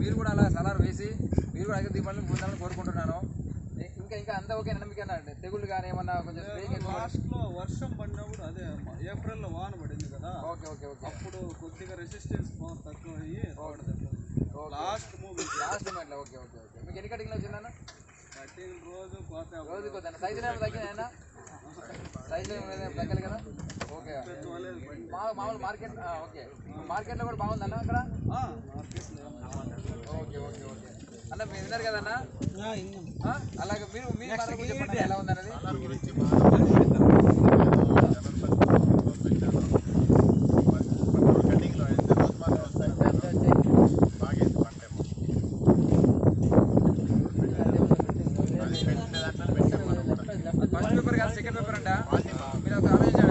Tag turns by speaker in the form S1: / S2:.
S1: మీరు కూడా అలా సలార్ వేసి మీరు కూడా అధిక దిగుబడులు పొందాలని కోరుకుంటున్నాను. ఇంకా ఇంకా అంతా ఓకే మీకు తెగుళ్ళు కానీ ఏమన్నా కొంచెం
S2: లాస్ట్లో వర్షం పడినప్పుడు అదే ఏప్రిల్లో వాన పడింది కదా.
S1: Okay okay okay.
S2: అప్పుడు కొద్దిగా రెసిస్టెన్స్ తక్కువ అయ్యి. లాస్ట్ మూవీ
S1: లాస్ట్ మూమెంట్లో ఓకే. ఓకే ఓకే మీకు ఎన్ని కటింగ్లు వచ్చిందన్న?
S2: రోజు పోతే
S1: రోజు కొద్ది సైజు ఏమైనా తగ్గినాయన్న సైజు ఏమైనా తగ్గాలి కదా? ఓకే. మామూలు మార్కెట్ ఓకే. మార్కెట్లో కూడా బాగుందన్న అక్కడ? Okay okay okay. అన్న మీరు విన్నారు కదన్న? అలాగే మీరు మీ ఎలా ఉందన్నది? సెకండ్ పేపర్ అంట. మీరు ఒక ఆలోచించండి